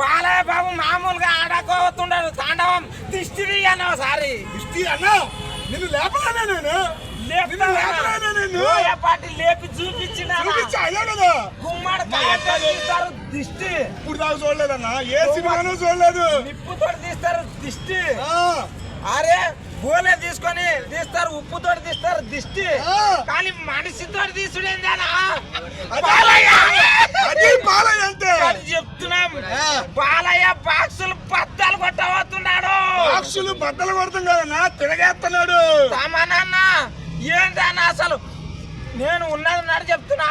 బాలయ్య బాబు మామూలుగా ఆడకోతుండడు తాండవం దిష్టి అన్న ఒకసారి ఇష్టి అన్నా? నిన్ను లేపలేనా నేను? లేపి చూపించిన గుమ్మడి తీస్తారు దిష్టి. ఇప్పుడు దాకా చూడలేదన్నా. ఏ సినిమాను చూడలేదు. నిప్పుతో తీస్తారు దిష్టి. ఆ, అరే గోలే తీసుకొని తీస్తారు ఉప్పుతో తీస్తారు దిష్టి. కానీ మనిషితో తీసుడేందేనా అదే. బాలయ్య అది బాలయ్య అంటే అది చెప్తున్నాం ఆ. బాలయ్య బాక్సులు పత్తాలు కొట్టబోతున్నాడు బాక్సులు బద్దలు కొడతాం కదన్నా తిరగేస్తున్నాడు ఏంటన్న అసలు? నేను ఉన్నది ఉన్నట్టు చెప్తున్నా.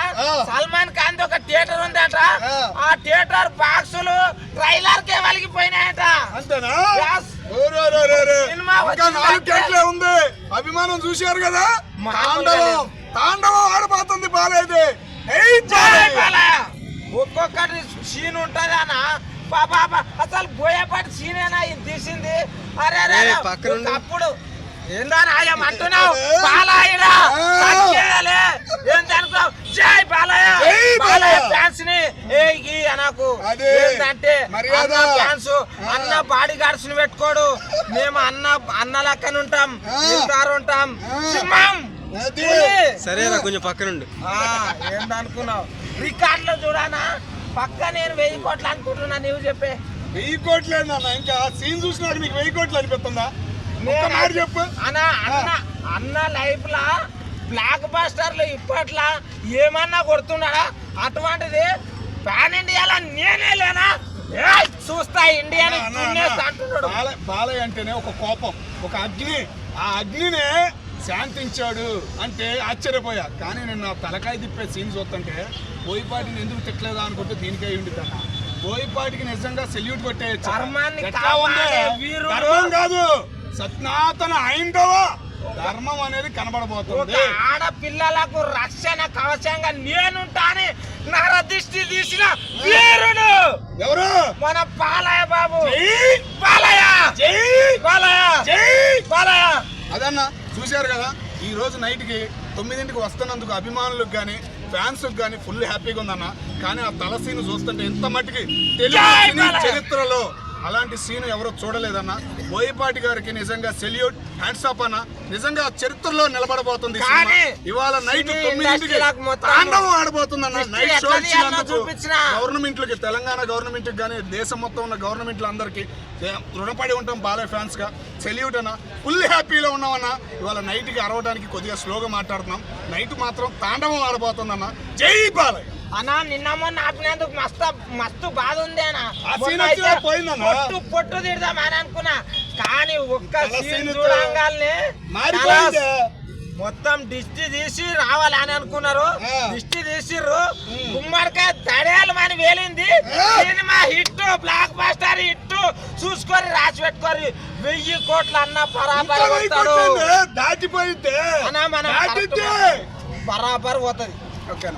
సల్మాన్ ఖాన్ ఒక థియేటర్ ఉందట. ఆ. ఆ థియేటర్ బాక్సులు ట్రైలర్ కే వలిగిపోయినాయట. సినిమా ఉంది. అభిమానం చూశారు కదా? తాండవం. తాండవం బాలయ్య. బాలయ్య. ఒక్కొక్కటి సీన్ ఉంటది అన్న పాపా అసలు బోయేపాటి సీనేనా ఇది తీసింది? అరే అరే ఏ, పక్కనుండు. అప్పుడు అంటున్నావు జై బాలయ్య బాలయ్య. ఫ్యాన్స్ని ఏ ఈ అనకు అదే. ఏంటంటే మర్యాద. అన్న ఫ్యాన్స్ ఆ. అన్న బాడీ గార్డ్స్ని పెట్టుకోడు మేము అన్న అన్న లెక్కన ఉంటాం ఆ. ఇంటారు ఉంటాం. సింహం. సరేరా కొంచెం పక్కనుండు ఆ, ఏందనుకున్నావు రికార్డ్లో చూడానా పక్క నేను వెయ్యి కోట్లు అనుకుంటున్నా నీవు చెప్పే వెయ్యి కోట్లు ఏందన్న ఇంకా సీన్ చూసినాక నీకు వెయ్యి కోట్లు అనిపిస్తుందా? ఒక్క మాట చెప్పు. అన్న అన్న అన్న లైఫ్ లా బ్లాక్ బాస్టర్లు ఇప్పట్లా ఏమన్నా కొడుతున్నాడా? అటువంటిది పాన్ ఇండియాలో నేనే లేనా? చూస్తా బాల- బాలయ్య అంటేనే ఒక కోపం ఒక అగ్ని. ఆ అగ్నినే శాంతించాడు అంటే ఆశ్చర్యపోయా. కానీ నేను నా తలకాయ తిప్పే సీన్ చూస్తుంటే బోయిపాటిని ఎందుకు తిట్టలేదా అనుకుంటే దీనికే ఉండిద్ది బోయిపాటికి నిజంగా సెల్యూట్ కొట్టేయచ్చు. ధర్మం కాదు. సత్నాతన ఐందవ ధర్మం అనేది కనబడబోతుంది. ఆడపిల్లలకు రక్షణ కవచంగా నేనుంటాని నరదిష్టి తీసిన వీరుడు. ఎవరు? మన బాలయ్య బాబు. బాలయ్య జై! బాలయ్య అదన్న చూశారు కదా ఈ రోజు నైట్కి తొమ్మిదింటికి వస్తున్నందుకు అభిమానులకు కానీ ఫ్యాన్స్ కానీ ఫుల్ హ్యాపీగా ఉందన్న కానీ ఆ తల సీన్ చూస్తుంటే ఎంత మట్టికి తెలుగు! చరిత్రలో అలాంటి సీన్ ఎవరో చూడలేదన్న. బోయపాటి గారికి నిజంగా సెల్యూట్ హ్యాండ్స్ అప్ అన్న. నిజంగా చరిత్రలో నిలబడబోతుంది ఇవాళ నైట్ తొమ్మిదింటికి తాండవం ఆడబోతుందన్న. హిస్టరీ నైట్ షో చూపించినా. గవర్నమెంట్లకి తెలంగాణ గవర్నమెంట్కి కానీ దేశం మొత్తం ఉన్న గవర్నమెంట్లు అందరికీ రుణపడి ఉంటాం బాలయ్య ఫ్యాన్స్గా. సెల్యూట్ అన్న. ఫుల్ హ్యాపీలో ఉన్నామన్న. ఇవాళ నైట్కి అరవడానికి కొద్దిగా స్లోగా మాట్లాడుతున్నాం. నైట్ మాత్రం తాండవం ఆడబోతుందన్న. జై బాలయ్య! అన్నా నిన్న మొన్న ఆపినందుకు మస్తు మస్తు బాధ ఉంది అన్న. పొట్టు పొట్టు తిడదామని అనుకున్నా. కానీ ఒక్క సీన్ చూడంగానే. మొత్తం దిష్టి తీసి రావాలి అని అనుకున్నారు. దిష్టి తీసిర్రు. గుమ్మడికాయ తడేలు అని వేలింది. సినిమా హిట్ బ్లాక్ బాస్టర్ హిట్. చూసుకొని రాసి పెట్టుకోరి వెయ్యి కోట్లు అన్న వెయ్యి వస్తాడు. దాటిపోయింది. అన్నా మనం. బరాబర్ పోతుంది. ఓకేనా?